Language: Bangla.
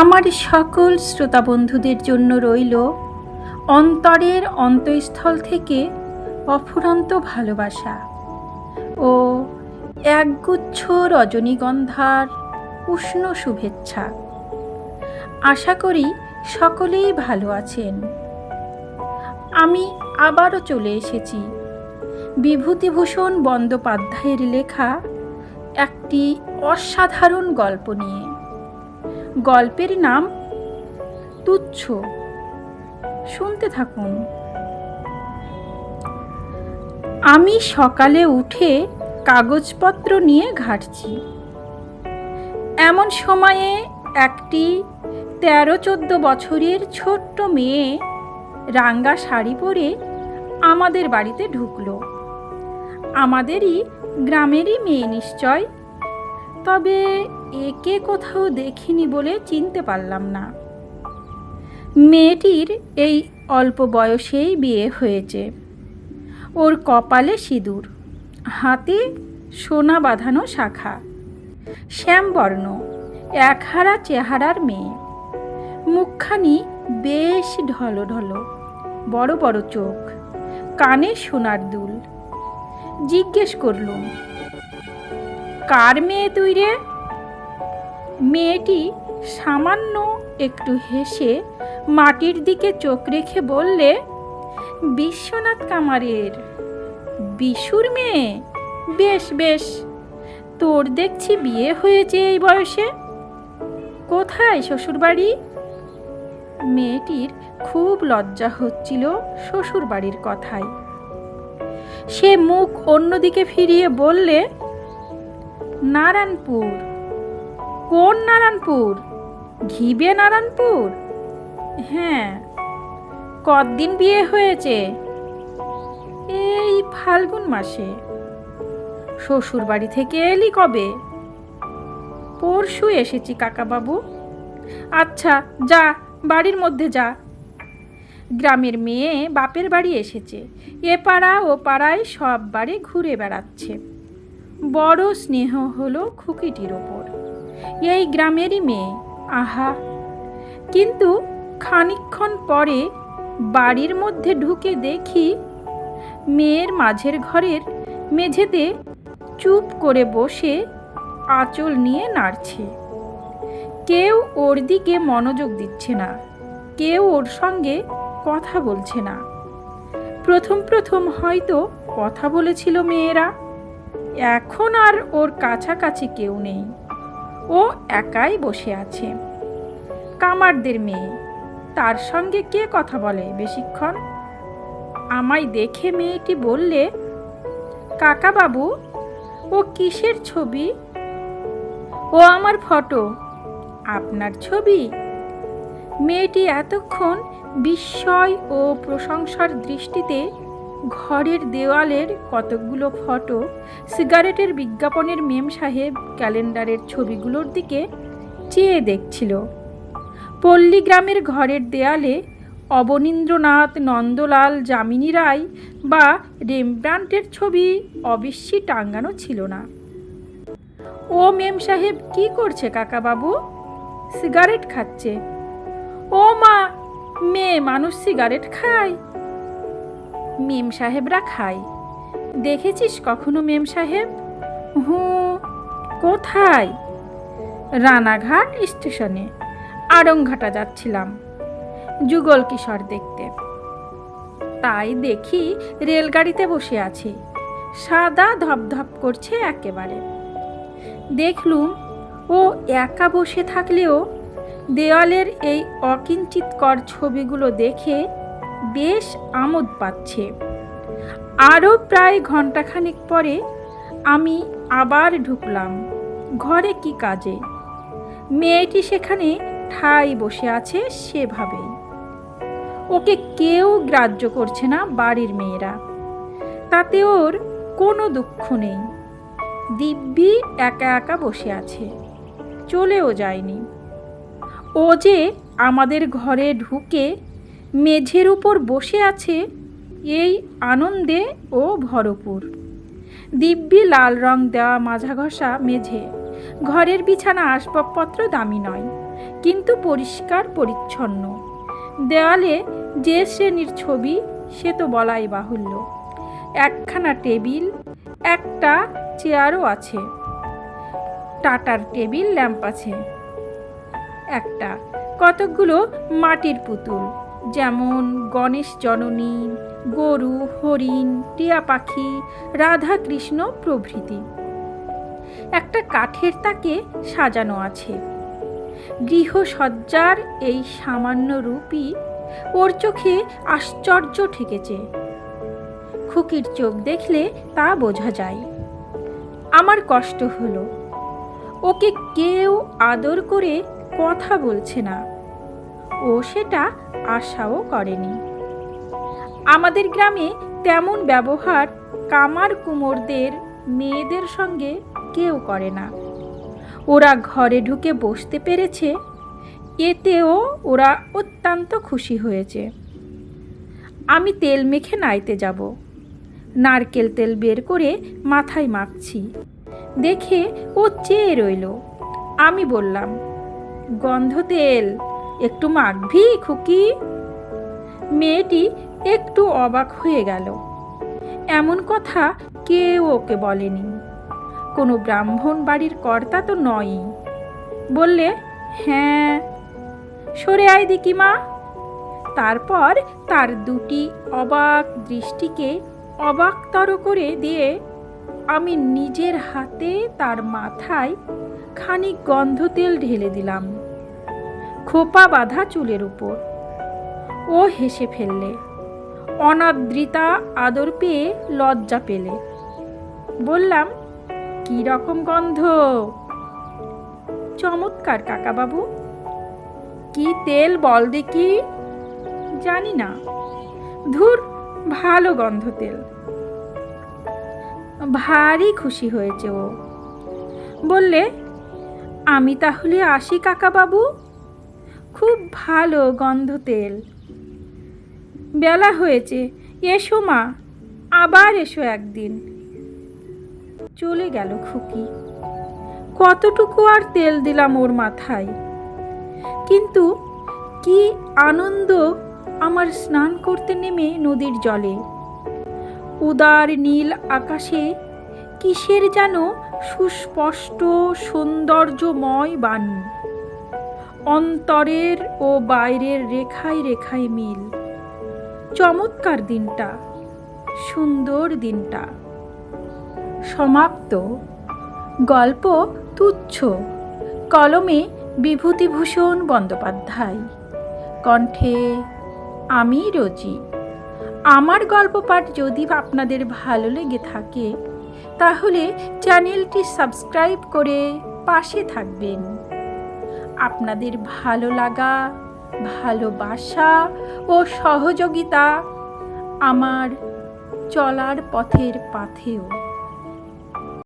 আমার সকল শ্রোতা বন্ধুদের জন্য রইল অন্তরের অন্তঃস্থল থেকে অফুরন্ত ভালোবাসা ও একগুচ্ছ রজনীগন্ধার উষ্ণ শুভেচ্ছা। আশা করি সকলেই ভালো আছেন। আমি আবারও চলে এসেছি বিভূতিভূষণ বন্দ্যোপাধ্যায়ের লেখা একটি অসাধারণ গল্প নিয়ে। গল্পের নাম তুচ্ছ। শুনতে থাকুন। আমি সকালে উঠে কাগজপত্র নিয়ে ঘাটছি। এমন সময়ে একটি তেরো চোদ্দ বছরের ছোট্ট মেয়ে রাঙ্গা শাড়ি পরে আমাদের বাড়িতে ঢুকলো। আমাদেরই গ্রামেরই মেয়ে নিশ্চয়। তবে একে কোথাও দেখিনি বলে চিনতে পারলাম না। মেয়েটির এই অল্প বয়সেই বিয়ে হয়েছে। ওর কপালে সিঁদুর, হাতে সোনা বাঁধানো শাখা, শ্যামবর্ণ, একহারা চেহারার মেয়ে। মুখখানি বেশ ঢলো ঢলো বড় বড় চোখ, কানে সোনার দুল। জিজ্ঞেস করলুম, কার মেয়ে তুই রে? মেয়েটি সামান্য একটু হেসে মাটির দিকে চোখ রেখে বললে, বিশ্বনাথ কামারের, বিশুর মেয়ে? বেশ বেশ। তোর দেখছি বিয়ে হয়েছে এই বয়সে। কোথায় শ্বশুরবাড়ি? মেয়েটির খুব লজ্জা হচ্ছিল শ্বশুরবাড়ির কথায়। সে মুখ অন্যদিকে ফিরিয়ে বললে, নারায়ণপুর কোন নারায়ণপুর? ঘিবে নারায়ণপুর? হ্যাঁ। কতদিন বিয়ে হয়েছে? এই ফাল্গুন মাসে। শ্বশুর বাড়ি থেকে এলি কবে? পরশু এসেছি কাকাবাবু। আচ্ছা যা, বাড়ির মধ্যে যা। গ্রামের মেয়ে বাপের বাড়ি এসেছে। এ পাড়া ও পাড়ায় সব বাড়ি ঘুরে বেড়াচ্ছে। বড় স্নেহ হলো খুকিটির ওপর। এই গ্রামেরই মেয়ে। আহা! কিন্তু খানিকক্ষণ পরে বাড়ির মধ্যে ঢুকে দেখি মেয়ের মাঝের ঘরের মেঝেতে চুপ করে বসে আঁচল নিয়ে নাড়ছে। কেউ ওর দিকে মনোযোগ দিচ্ছে না, কেউ ওর সঙ্গে কথা বলছে না। প্রথম প্রথম হয়তো কথা বলেছিল মেয়েরা। এখন আর ওর কাছাকাছি কেউ নেই। ও একাই বসে আছে। কামারদের মেয়ে, তার সঙ্গে কে কথা বলে বেশিক্ষণ? আমায় দেখে মেয়েটি বললে কাকা বাবু ও কিসের ছবি? ও আমার ফটো। আপনার ছবি? মেয়েটি এতক্ষণ বিস্ময় ও প্রশংসার দৃষ্টিতে ঘরের দেওয়ালের কতকগুলো ফটো সিগারেটের বিজ্ঞাপনের মেম সাহেব ক্যালেন্ডারের ছবিগুলোর দিকে চেয়ে দেখছিল। পল্লীগ্রামের ঘরের দেয়ালে অবনীন্দ্রনাথ, নন্দলাল, যামিনী রায় বা রেমব্রান্টের ছবি অবশ্যই টাঙ্গানো ছিল না। ও মেম সাহেব, কি করছে কাকাবাবু? সিগারেট খাচ্ছে? ও মা, মেয়ে মানুষ সিগারেট খায়? মেম সাহেবরা খায়। দেখেছিস কখনো মেম সাহেব? হুঁ, কোথায়? রানাঘাট স্টেশনে, আড়ংঘাটা যাচ্ছিলাম, যুগল কিশোর দেখতে। তাই দেখি রেলগাড়িতে বসে আছে, সাদা ধপধপ করছে একেবারে। দেখলুম, ও একা বসে থাকলেও দেওয়ালের এই অকিঞ্চিতকর ছবিগুলো দেখে বেশ আমোদ পাচ্ছে। আরও প্রায় ঘন্টাখানিক পরে আমি আবার ঢুকলাম। ঘরে কি কাজে? মেয়েটি সেখানে ঠাই বসে আছে সেভাবেই ওকে কেউ গ্রাহ্য করছে না বাড়ির মেয়েরা। তাতে ওর কোনো দুঃখ নেই। দিব্যি একা একা বসে আছে। চলেও যায়নি। ও যে আমাদের ঘরে ঢুকে মেঝের উপর বসে আছে এই আনন্দে ও ভরপুর। দিব্যি লাল রং দেওয়া মাঝা ঘষা মেঝে। ঘরের বিছানা আসবাবপত্র দামি নয়, কিন্তু পরিষ্কার পরিচ্ছন্ন। দেওয়ালে যে শ্রেণির ছবি, সে তো বলাই বাহুল্য। একখানা টেবিল, একটা চেয়ারও আছে। টাটার টেবিল, ল্যাম্প আছে। একটা, কতকগুলো মাটির পুতুল। যেমন গণেশ জননী, গরু, হরিণ, টিয়া পাখি, রাধা কৃষ্ণ প্রভৃতি। একটা কাঠের তাকে সাজানো আছে। গৃহসজ্জার এই সামান্য রূপই ওর চোখে আশ্চর্য ঠেকেছে। খুকির চোখ দেখলে তা বোঝা যায়। আমার কষ্ট হলো। ওকে কেউ আদর করে কথা বলছে না। ও সেটা আশাও করেনি। আমাদের গ্রামে তেমন ব্যবহার কামার কুমোরদের, মেয়েদের সঙ্গে কেউ করে না। ওরা ঘরে ঢুকে বসতে পেরেছে, এতেও ওরা অত্যন্ত খুশি হয়েছে। আমি তেল মেখে নাইতে যাব। নারকেল তেল বের করে মাথায় মাখছি। দেখে ও চেয়ে রইল। আমি বললাম, গন্ধ তেল একটু মাখবি, খুকি? মেয়েটি একটু অবাক হয়ে গেল। এমন কথা কেউ ওকে বলেনি। কোনো ব্রাহ্মণ বাড়ির কর্তা তো নয়ই। বললে হ্যাঁ সরে আয় দিকি মা। তারপর তার দুটি অবাক দৃষ্টিকে অবাকতর করে দিয়ে আমি নিজের হাতে তার মাথায় খানিক গন্ধ তেল ঢেলে দিলাম। খোপা বাঁধা চুলের উপর। ও হেসে ফেললে। অনাদৃতা আদর পেয়ে লজ্জা পেলে। বললাম, কি রকম গন্ধ? চমৎকার, কাকাবাবু। কি তেল বল দেখি? জানি না। ধুর, ভালো গন্ধ তেল। ভারী খুশি হয়েছে ও। বললে, আমি তাহলে আসি, কাকাবাবু? খুব ভালো গন্ধ তেল। বেলা হয়েছে। এসো মা, আবার এসো একদিন। চলে গেল খুকি। কতটুকু আর তেল দিলাম ওর মাথায়। কিন্তু কি আনন্দ আমার স্নান করতে নেমে নদীর জলে। উদার নীল আকাশে কিসের যেন সুস্পষ্ট সৌন্দর্যময় বাণী। অন্তরের ও বাইরের রেখায় রেখায় মিল। চমৎকার দিনটা, সুন্দর দিনটা। সমাপ্ত। গল্প তুচ্ছ। কলমে বিভূতিভূষণ বন্দ্যোপাধ্যায়। কণ্ঠে, আমি রোজি। আমার গল্প পাঠ যদি আপনাদের ভালো লেগে থাকে, তাহলে চ্যানেলটি সাবস্ক্রাইব করে পাশে থাকবেন। আপনাদের ভালো লাগা ভালোবাসা ও সহযোগিতা আমার চলার পথের পাথেও।